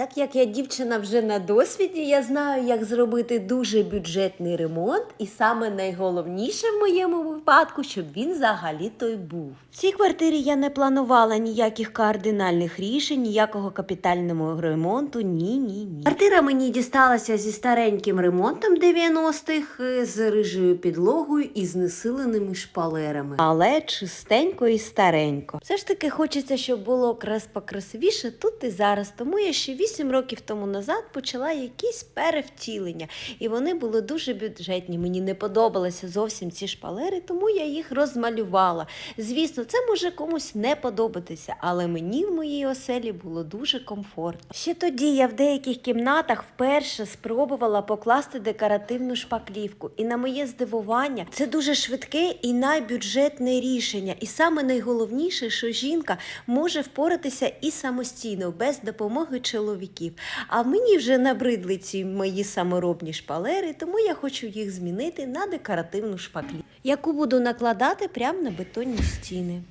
Так як я дівчина вже на досвіді, я знаю, як зробити дуже бюджетний ремонт, і саме найголовніше в моєму випадку, щоб він взагалі то й був. В цій квартирі я не планувала ніяких кардинальних рішень, ніякого капітального ремонту. Ні, ні, ні. Квартира мені дісталася зі стареньким ремонтом 90-х, е, з рижою підлогою і знесиленими шпалерами. Але чистенько і старенько. Все ж таки хочеться, щоб було крас покрасивіше тут і зараз. Тому я ще 8 років тому назад почала якісь перевтілення, і вони були дуже бюджетні. Мені не подобалися зовсім ці шпалери, тому я їх розмалювала. Звісно, це може комусь не подобатися, але мені в моїй оселі було дуже комфортно. Ще тоді я в деяких кімнатах вперше спробувала покласти декоративну шпаклівку. І на моє здивування, це дуже швидке і найбюджетне рішення. І саме найголовніше, що жінка може впоратися і самостійно, без допомоги чоловіків. А мені вже набридли ці мої саморобні шпалери, тому я хочу їх змінити на декоративну шпаклі, яку буду накладати прямо на бетонні стіни.